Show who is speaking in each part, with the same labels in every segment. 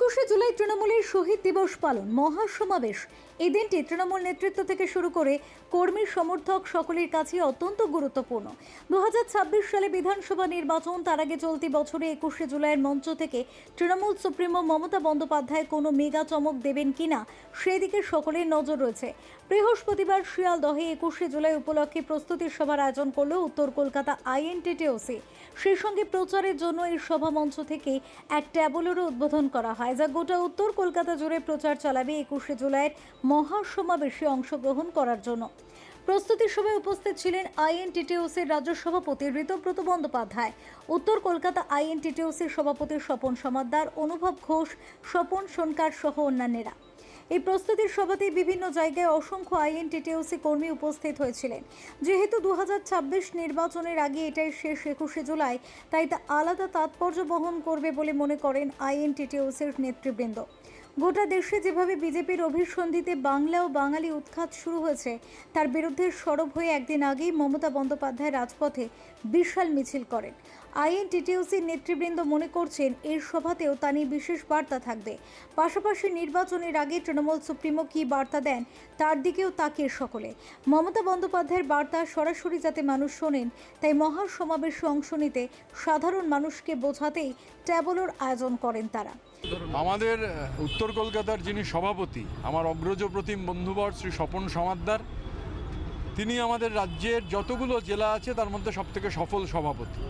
Speaker 1: একুশে জুলাই তৃণমূলের শহীদ দিবস পালন মহাসমাবেশ। দিনটি তৃণমূল নেতৃত্ব থেকে শুরু করে কর্মী সমর্থক সকলের কাছে অত্যন্ত গুরুত্বপূর্ণ। দুই হাজার ছাব্বিশ সালে বিধানসভা নির্বাচন, তার আগে চলতি বছরে একুশে জুলাইয়ের মঞ্চ থেকে তৃণমূল সুপ্রিমো মমতা বন্দ্যোপাধ্যায় কোনো মেগা চমক দেবেন কিনা, সেদিকে সকলের নজর রয়েছে। বৃহস্পতিবার শিয়ালদহে একুশে জুলাই উপলক্ষে প্রস্তুতি সভার আয়োজন করল উত্তর কলকাতা আইএনটিটিওসি সেই সঙ্গে প্রচারের জন্য এই সভা মঞ্চ থেকে এক ট্যাবলেরও উদ্বোধন করা হয়, যা গোটা উত্তর কলকাতা জুড়ে প্রচার চালাবে একুশে জুলাইয়ের মহাসমাবেশে অংশগ্রহণ করার জন্য। প্রস্তুতি সভায় উপস্থিত ছিলেন আইএনটিটিওসির রাজ্য সভাপতি ঋতব্রত বন্দ্যোপাধ্যায়, উত্তর কলকাতা আইএনটিটিওসির সভাপতি স্বপন সমাদ্দার, অনুভব ঘোষ, স্বপন সোনকার সহ অন্যান্যরা। এই প্রস্তুতির সভাতে বিভিন্ন জায়গায় অসংখ্য আইএনটিটিউসি কর্মী উপস্থিত হয়েছিলেন। যেহেতু দু হাজার ছাব্বিশ নির্বাচনের আগে এটাই শেষ একুশে জুলাই, তাই তা আলাদা তাৎপর্য বহন করবে বলে মনে করেন আইএনটিটিওসির নেতৃবৃন্দ। গোটা দেশে যেভাবে বিজেপির অভিসন্ধিতে বাংলা ও বাঙালি উৎখাত শুরু হয়েছে, তার বিরুদ্ধে সরব হয়ে একদিন আগেই মমতা বন্দ্যোপাধ্যায় রাজপথে বিশাল মিছিল করেন। আইএনটিটিউসির নেতৃবৃন্দ মনে করছেন এর সভাতেও তা নিয়ে বিশেষ বার্তা থাকবে। পাশাপাশি নির্বাচনের আগে তৃণমূল সুপ্রিমো কী বার্তা দেন, তার দিকেও তাকিয়ে সকলে। মমতা বন্দ্যোপাধ্যায়ের বার্তা সরাসরি যাতে মানুষ শোনেন, তাই মহা সমাবেশে অংশ নিতে সাধারণ মানুষকে বোঝাতেই ট্যাবলোর আয়োজন করেন তারা।
Speaker 2: আমাদের উত্তর কলকাতার যিনি সভাপতি, আমার অগ্রজ প্রতিম বন্ধুবর শ্রী স্বপন সমাদ্দার তিনি আমাদের রাজ্যের যতগুলো জেলা আছে তার মধ্যে সবথেকে সফল সভাপতি।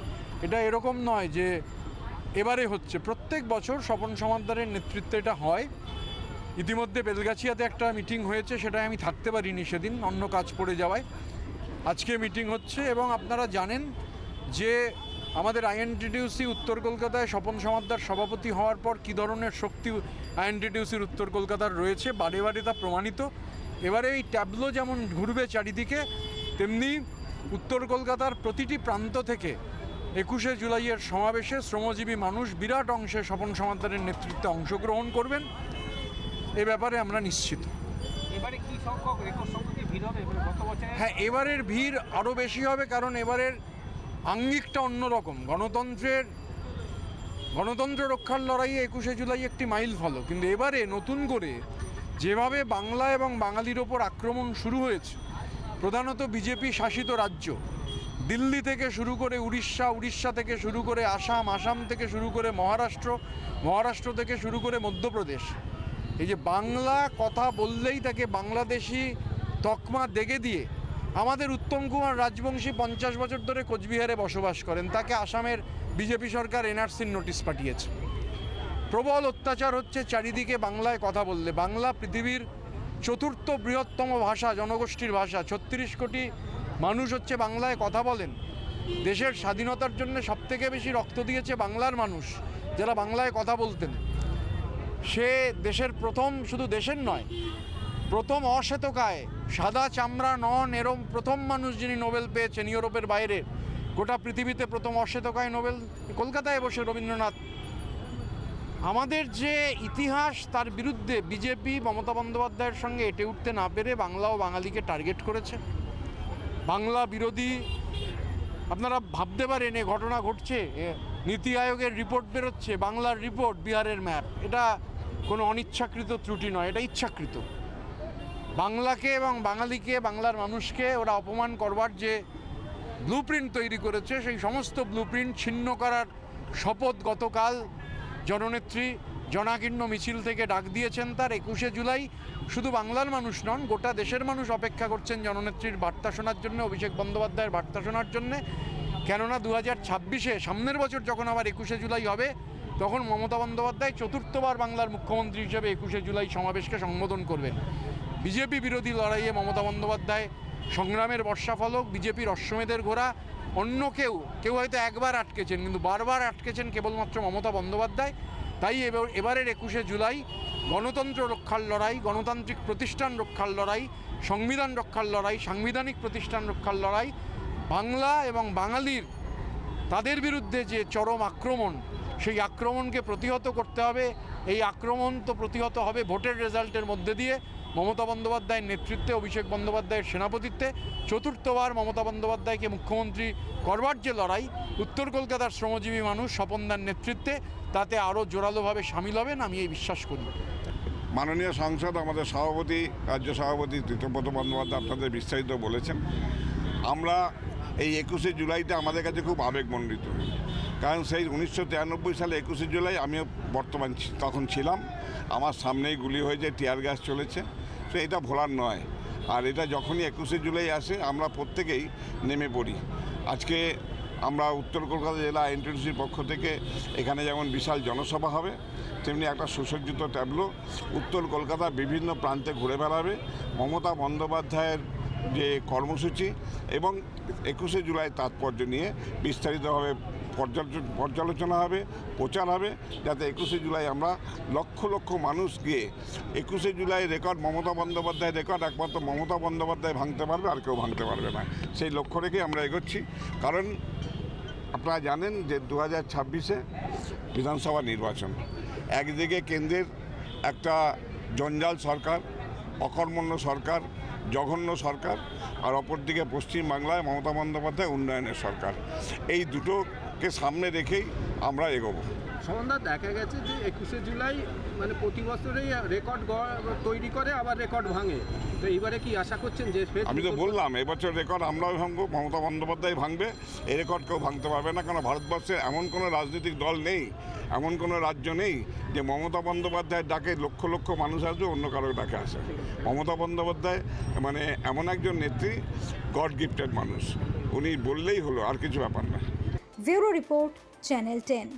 Speaker 2: এটা এরকম নয় যে এবারে হচ্ছে। প্রত্যেক বছর স্বপন সমাদ্দারের নেতৃত্বে এটা হয়। ইতিমধ্যে বেলগাছিয়াতে একটা মিটিং হয়েছে, সেটায় আমি থাকতে পারিনি সেদিন, অন্য কাজ পড়ে যাওয়ায়। আজকে মিটিং হচ্ছে এবং আপনারা জানেন যে আমাদের আইএনটিটিউসি উত্তর কলকাতায় স্বপন সমাদ্দার সভাপতি হওয়ার পর কী ধরনের শক্তি আইএনটিটিউসির উত্তর কলকাতার রয়েছে, বারে বারে তা প্রমাণিত। এবারে এই ট্যাবলো যেমন ঘুরবে চারিদিকে তেমনি উত্তর কলকাতার প্রতিটি প্রান্ত থেকে একুশে জুলাইয়ের সমাবেশে শ্রমজীবী মানুষ বিরাট অংশে স্বপন সমাদ্দারের নেতৃত্বে অংশগ্রহণ করবেন। এ ব্যাপারে আমরা নিশ্চিত। হ্যাঁ এবারের ভিড় আরও বেশি হবে কারণ এবারের আঙ্গিকটা অন্যরকম। গণতন্ত্রের গণতন্ত্র রক্ষার লড়াইয়ে একুশে জুলাই একটি মাইল ফলক কিন্তু এবারে নতুন করে যেভাবে বাংলা এবং বাঙালির ওপর আক্রমণ শুরু হয়েছে, প্রধানত বিজেপি শাসিত রাজ্য, দিল্লি থেকে শুরু করে উড়িষ্যা উড়িষ্যা থেকে শুরু করে আসাম আসাম থেকে শুরু করে মহারাষ্ট্র মহারাষ্ট্র থেকে শুরু করে মধ্যপ্রদেশ, এই যে বাংলা কথা বললেই তাকে বাংলাদেশি তকমা দেগে দিয়ে আমাদের উত্তম কুমার রাজবংশী পঞ্চাশ বছর ধরে কোচবিহারে বসবাস করেন, তাকে আসামের বিজেপি সরকার এনআরসির নোটিশ পাঠিয়েছে। প্রবল অত্যাচার হচ্ছে চারিদিকে বাংলায় কথা বললে। বাংলা পৃথিবীর চতুর্থ বৃহত্তম ভাষা, জনগোষ্ঠীর ভাষা। ছত্রিশ কোটি মানুষ হচ্ছে বাংলায় কথা বলেন। দেশের স্বাধীনতার জন্য সবথেকে বেশি রক্ত দিয়েছে বাংলার মানুষ, যারা বাংলায় কথা বলতেন। সে দেশের প্রথম, শুধু দেশের নয়, প্রথম অশ্বেতকায় সাদা চামড়া, নন এরম প্রথম মানুষ যিনি নোবেল পেয়েছেন ইউরোপের বাইরে। গোটা পৃথিবীতে প্রথম অশ্বেতকায় নোবেল, কলকাতায় বসে রবীন্দ্রনাথ আমাদের যে ইতিহাস, তার বিরুদ্ধে বিজেপি, মমতা বন্দ্যোপাধ্যায়ের সঙ্গে এটে উঠতে না পেরে বাংলা ও বাঙালিকে টার্গেট করেছে। বাংলা বিরোধী, আপনারা ভাবতে পারেন, এ ঘটনা ঘটছে নীতি আয়োগের রিপোর্ট বেরোচ্ছে, বাংলার রিপোর্ট, বিহারের ম্যাপ। এটা কোনো অনিচ্ছাকৃত ত্রুটি নয়, এটা ইচ্ছাকৃত। বাংলাকে এবং বাঙালিকে, বাংলার মানুষকে ওরা অপমান করবার যে ব্লুপ্রিন্ট তৈরি করেছে, সেই সমস্ত ব্লুপ্রিন্ট ছিন্ন করার শপথ গতকাল জননেত্রী জনাকীর্ণ মিছিল থেকে ডাক দিয়েছেন তার একুশে জুলাই। শুধু বাংলার মানুষ নন, গোটা দেশের মানুষ অপেক্ষা করছেন জননেত্রীর বার্তা শোনার জন্য, অভিষেক বন্দ্যোপাধ্যায়ের বার্তা শোনার জন্যে। কেননা দু হাজার ছাব্বিশে সামনের বছর যখন আবার একুশে জুলাই হবে, তখন মমতা বন্দ্যোপাধ্যায় চতুর্থবার বাংলার মুখ্যমন্ত্রী হিসেবে একুশে জুলাই সমাবেশকে সম্বোধন করবেন। বিজেপি বিরোধী লড়াইয়ে মমতা বন্দ্যোপাধ্যায় সংগ্রামের বর্ষাফলক, বিজেপির অশ্বমেধের ঘোড়া অন্য কেউ কেউ হয়তো একবার আটকেছেন, কিন্তু বারবার আটকেছেন কেবলমাত্র মমতা বন্দ্যোপাধ্যায়। তাই এবার, এবারের একুশে জুলাই গণতন্ত্র রক্ষার লড়াই, গণতান্ত্রিক প্রতিষ্ঠান রক্ষার লড়াই, সংবিধান রক্ষার লড়াই, সাংবিধানিক প্রতিষ্ঠান রক্ষার লড়াই, বাংলা এবং বাঙালির তাদের বিরুদ্ধে যে চরম আক্রমণ, সেই আক্রমণকে প্রতিহত করতে হবে। এই আক্রমণ তো প্রতিহত হবে ভোটের রেজাল্টের মধ্যে দিয়ে। মমতা বন্দ্যোপাধ্যায়ের নেতৃত্বে, অভিষেক বন্দ্যোপাধ্যায়ের সেনাপতিত্বে, চতুর্থবার মমতা বন্দ্যোপাধ্যায়কে মুখ্যমন্ত্রী করবার যে লড়াই, উত্তর কলকাতার শ্রমজীবী মানুষ স্বপনদার নেতৃত্বে, তাতে আরও জোরালোভাবে সামিল হবেন, আমি এই বিশ্বাস করি।
Speaker 3: মাননীয় সাংসদ, আমাদের সভাপতি, রাজ্য সভাপতি তৃতীয়পদ বন্দ্যোপাধ্যায় আপনাদের বিস্তারিত বলেছেন। আমরা এই একুশে জুলাইটা আমাদের কাছে খুব আবেগমণ্ডিত। কারণ সেই উনিশশো তিরানব্বই সালে একুশে জুলাই আমিও বর্তমান তখন ছিলাম। আমার সামনেই গুলি হয়েছে, টিয়ার গ্যাস চলেছে। তো এটা ভোলার নয়। আর এটা যখনই একুশে জুলাই আসে, আমরা প্রত্যেকেই নেমে পড়ি। আজকে আমরা উত্তর কলকাতা জেলা এনটিসির পক্ষ থেকে এখানে যেমন বিশাল জনসভা হবে, তেমনি একটা সুসজ্জিত ট্যাবলো উত্তর কলকাতার বিভিন্ন প্রান্তে ঘুরে বেড়াবে। মমতা বন্দ্যোপাধ্যায়ের যে কর্মসূচি এবং একুশে জুলাই তাৎপর্য নিয়ে বিস্তারিতভাবে পর্যালোচনা হবে, প্রচার হবে, যাতে একুশে জুলাই আমরা লক্ষ লক্ষ মানুষ গিয়ে একুশে জুলাই রেকর্ড মমতা বন্দ্যোপাধ্যায়ের রেকর্ড, একমাত্র মমতা বন্দ্যোপাধ্যায় ভাঙতে পারবে, আর কেউ ভাঙতে পারবে না। সেই লক্ষ্য রেখে আমরা এগোচ্ছি। কারণ আপনারা জানেন যে দু হাজার ছাব্বিশে বিধানসভা নির্বাচন। একদিকে কেন্দ্রের একটা জঞ্জাল সরকার, অকর্মণ্য সরকার জঘন্য সরকার আর অপরদিকে পশ্চিমবাংলায় মমতা বন্দ্যোপাধ্যায় উন্নয়নের সরকার। এই দুটোকে সামনে রেখেই আমরা এগোবো।
Speaker 4: সন্ধ্যা দেখা গেছে যে একুশে জুলাই মানে প্রতি বছরেই রেকর্ড তৈরি করে আবার রেকর্ড ভাঙে। তো এইবারে কি আশা করছেন যে
Speaker 3: আমি তো বললাম এবছর রেকর্ড আমরাও ভাঙবো মমতা বন্দ্যোপাধ্যায় ভাঙবে এই রেকর্ড কেউ ভাঙতে পারবে না কারণ ভারতবর্ষে এমন কোনো রাজনৈতিক দল নেই এমন কোনো রাজ্য নেই যে মমতা বন্দ্যোপাধ্যায়ের ডাকে লক্ষ লক্ষ মানুষ আসবে, অন্য কারও ডাকে আসে মমতা বন্দ্যোপাধ্যায় মানে এমন একজন নেত্রী, গড গিফটেড মানুষ। উনি বললেই হলো, আর কিছু ব্যাপার না।
Speaker 1: Bureau report, channel ten.